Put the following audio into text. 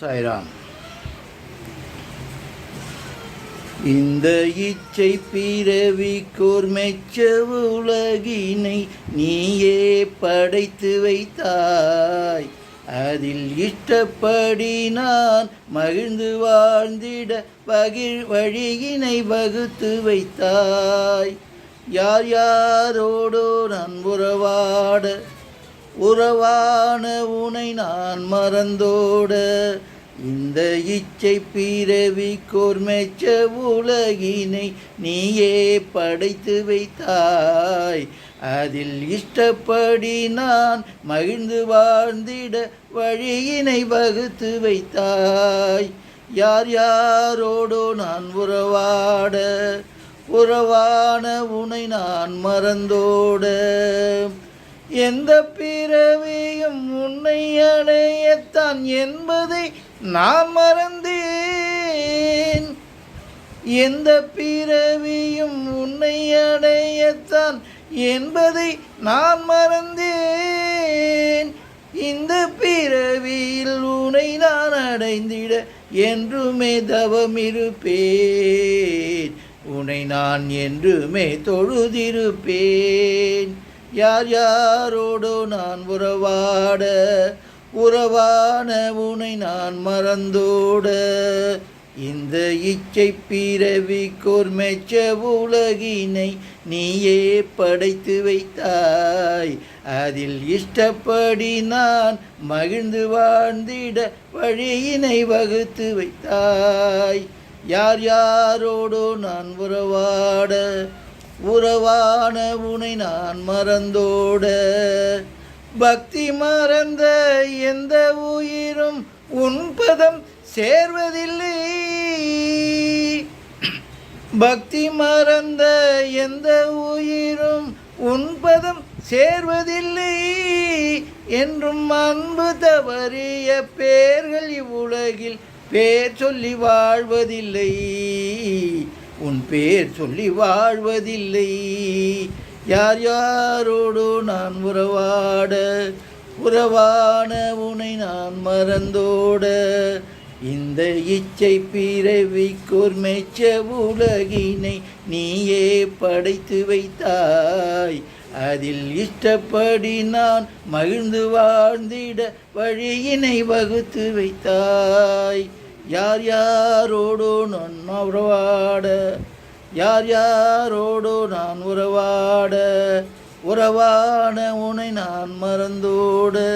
சாய்ராம். இந்த இச்சை பிறவிக்கோர் மெச்ச உலகினை நீயே படைத்து வைத்தாய். அதில் இஷ்டப்படி நான் மகிழ்ந்து வாழ்ந்திட பகிழ் வழியினை வகுத்து வைத்தாய். யார் யாரோடோ நான் உறவாட உறவான உனை நான் மறந்தோட இந்த இச்சை பிறவி கோர்மெச்ச உலகினை நீயே படைத்து வைத்தாய். அதில் இஷ்டப்படி நான் மகிழ்ந்து வாழ்ந்திட வழியினை வகுத்து வைத்தாய். யார் யாரோடோ நான் உறவாட உறவான உனை நான் மறந்தோட எந்த பிறவியும் உன்னை அடையத்தான் என்பதை நான் மறந்தேன். எந்த பிறவியும் உன்னை அடையத்தான் என்பதை நான் மறந்தேன். இந்த பிறவியில் உனை நான் அடைந்திட என்றுமே தவமிருப்பேன். உனை நான் என்றுமே தொழுதிருப்பேன். யார் யாரோடோ நான் உறவாட உறவான உனை நான் மறந்தோட. இந்த இச்சை பிறவி மெச்ச உலகினை நீயே படைத்து வைத்தாய். அதில் இஷ்டப்படி நான் மகிழ்ந்து வாழ்ந்திட வழியினை வகுத்து வைத்தாய். யார் யாரோடோ நான் உறவாட உறவான உனை நான் மறந்தோட. பக்தி மறந்த எந்த உயிரும் உன்பதம் சேர்வதில்லை. பக்தி மறந்த எந்த உயிரும் உன்பதம் சேர்வதில்லை. என்றும் அன்பு தவறிய பேர்கள் இவ்வுலகில் பேர் சொல்லி வாழ்வதில்லை. உன் பேர் சொல்லி வாழ்வதில்லை. யார் யாரோடு நான் உறவாட உறவான உனை நான் மறந்தோட இந்த இச்சை பிறவிக்கோர் மெச்ச உலகினை நீயே படைத்து வைத்தாய். அதில் இஷ்டப்படி நான் மகிழ்ந்து வாழ்ந்திட வழியினை வகுத்து வைத்தாய். யார் யாரோடு நான் உறவாட? யார் யாரோடு நான் உறவாட? உறவான உனை நான் மறந்தோடு.